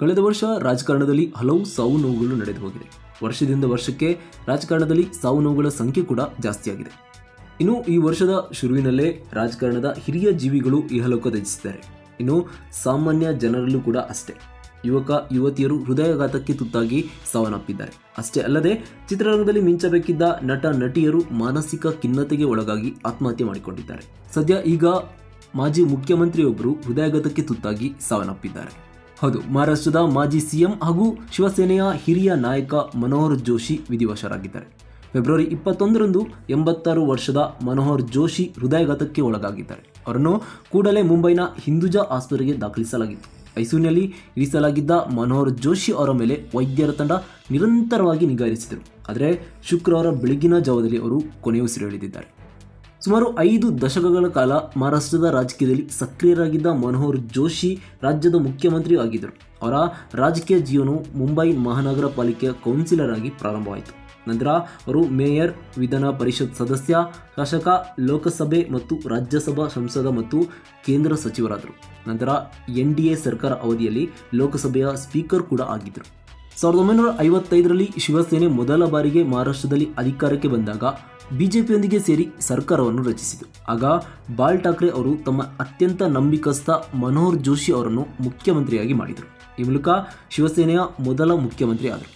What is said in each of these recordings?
ಕಳೆದ ವರ್ಷ ರಾಜಕಾರಣದಲ್ಲಿ ಹಲವು ಸಾವು ನೋವುಗಳು ನಡೆದು ಹೋಗಿದೆ. ವರ್ಷದಿಂದ ವರ್ಷಕ್ಕೆ ರಾಜಕಾರಣದಲ್ಲಿ ಸಾವು ನೋವುಗಳ ಸಂಖ್ಯೆ ಕೂಡ ಜಾಸ್ತಿಯಾಗಿದೆ ಇನ್ನು ಈ ವರ್ಷದ ಶುರುವಿನಲ್ಲೇ ರಾಜಕಾರಣದ ಹಿರಿಯ ಜೀವಿಗಳು ಇಹಲೋಕ ತ್ಯಜಿಸಿದ್ದಾರೆ. ಇನ್ನು ಸಾಮಾನ್ಯ ಜನರಲ್ಲೂ ಕೂಡ ಅಷ್ಟೇ. ಯುವಕ, ಯುವತಿಯರು ಹೃದಯಾಘಾತಕ್ಕೆ ತುತ್ತಾಗಿ ಸಾವನ್ನಪ್ಪಿದ್ದಾರೆ. ಅಷ್ಟೇ ಅಲ್ಲದೆ ಚಿತ್ರರಂಗದಲ್ಲಿ ಮಿಂಚಬೇಕಿದ್ದ ನಟ, ನಟಿಯರು ಮಾನಸಿಕ ಖಿನ್ನತೆಗೆ ಒಳಗಾಗಿ ಆತ್ಮಹತ್ಯೆ ಮಾಡಿಕೊಂಡಿದ್ದಾರೆ. ಸದ್ಯ ಈಗ ಮಾಜಿ ಮುಖ್ಯಮಂತ್ರಿಯೊಬ್ಬರು ಹೃದಯಾಘಾತಕ್ಕೆ ತುತ್ತಾಗಿ ಸಾವನ್ನಪ್ಪಿದ್ದಾರೆ. ಹೌದು, ಮಹಾರಾಷ್ಟ್ರದ ಮಾಜಿ ಸಿಎಂ ಹಾಗೂ ಶಿವಸೇನೆಯ ಹಿರಿಯ ನಾಯಕ ಮನೋಹರ್ ಜೋಶಿ ವಿಧಿವಶರಾಗಿದ್ದಾರೆ. ಫೆಬ್ರವರಿ ಇಪ್ಪತ್ತೊಂದರಂದು ಎಂಬತ್ತಾರು ವರ್ಷದ ಮನೋಹರ್ ಜೋಶಿ ಹೃದಯಾಘಾತಕ್ಕೆ ಒಳಗಾಗಿದ್ದಾರೆ. ಅವರನ್ನು ಕೂಡಲೇ ಮುಂಬೈನ ಹಿಂದೂಜಾ ಆಸ್ಪತ್ರೆಗೆ ದಾಖಲಿಸಲಾಗಿತ್ತು. ಮೈಸೂರಿನಲ್ಲಿ ಇರಿಸಲಾಗಿದ್ದ ಮನೋಹರ್ ಜೋಶಿ ಅವರ ಮೇಲೆ ವೈದ್ಯರ ತಂಡ ನಿರಂತರವಾಗಿ ನಿಗಾ ಇರಿಸಿದರು ಆದರೆ ಶುಕ್ರವಾರ ಬೆಳಗಿನ ಜಾವದಲ್ಲಿ ಅವರು ಕೊನೆಯುಸಿರೆಳೆದಿದ್ದಾರೆ. ಸುಮಾರು ಐದು ದಶಕಗಳ ಕಾಲ ಮಹಾರಾಷ್ಟ್ರದ ರಾಜಕೀಯದಲ್ಲಿ ಸಕ್ರಿಯರಾಗಿದ್ದ ಮನೋಹರ್ ಜೋಶಿ ರಾಜ್ಯದ ಮುಖ್ಯಮಂತ್ರಿಯೂ ಆಗಿದ್ದರು. ಅವರ ರಾಜಕೀಯ ಜೀವನವು ಮುಂಬೈ ಮಹಾನಗರ ಪಾಲಿಕೆಯ ಕೌನ್ಸಿಲರ್ ಆಗಿ ಪ್ರಾರಂಭವಾಯಿತು. ನಂತರ ಅವರು ಮೇಯರ್, ವಿಧಾನ ಪರಿಷತ್ ಸದಸ್ಯ, ಶಾಸಕ, ಲೋಕಸಭೆ ಮತ್ತು ರಾಜ್ಯಸಭಾ ಸಂಸದ ಮತ್ತು ಕೇಂದ್ರ ಸಚಿವರಾದರು. ನಂತರ ಎನ್ ಡಿ ಎ ಸರ್ಕಾರ ಅವಧಿಯಲ್ಲಿ ಲೋಕಸಭೆಯ ಸ್ಪೀಕರ್ ಕೂಡ ಆಗಿದ್ದರು. ಸಾವಿರದ ಒಂಬೈನೂರ ಐವತ್ತೈದರಲ್ಲಿ ಶಿವಸೇನೆ ಮೊದಲ ಬಾರಿಗೆ ಮಹಾರಾಷ್ಟ್ರದಲ್ಲಿ ಅಧಿಕಾರಕ್ಕೆ ಬಂದಾಗ ಬಿಜೆಪಿಯೊಂದಿಗೆ ಸೇರಿ ಸರ್ಕಾರವನ್ನು ರಚಿಸಿತು. ಆಗ ಬಾಲ್ ಠಾಕ್ರೆ ಅವರು ತಮ್ಮ ಅತ್ಯಂತ ನಂಬಿಕಸ್ಥ ಮನೋಹರ್ ಜೋಶಿ ಅವರನ್ನು ಮುಖ್ಯಮಂತ್ರಿಯಾಗಿ ಮಾಡಿದರು. ಈ ಮೂಲಕ ಶಿವಸೇನೆಯ ಮೊದಲ ಮುಖ್ಯಮಂತ್ರಿ ಆದರು.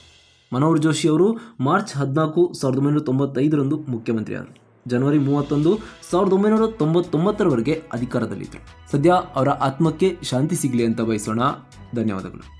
ಮನೋಹರ್ ಜೋಶಿ ಅವರು ಮಾರ್ಚ್ ಹದಿನಾಲ್ಕು, ಸಾವಿರದ ಒಂಬೈನೂರ ತೊಂಬತ್ತೈದರಂದು ಮುಖ್ಯಮಂತ್ರಿ ಆದರು ಜನವರಿ ಮೂವತ್ತೊಂದು, ಸಾವಿರದ ಒಂಬೈನೂರ ತೊಂಬತ್ತೊಂಬತ್ತರವರೆಗೆ ಅಧಿಕಾರದಲ್ಲಿದ್ದರು. ಸದ್ಯ ಅವರ ಆತ್ಮಕ್ಕೆ ಶಾಂತಿ ಸಿಗಲಿ ಅಂತ ಬಯಸೋಣ. ಧನ್ಯವಾದಗಳು.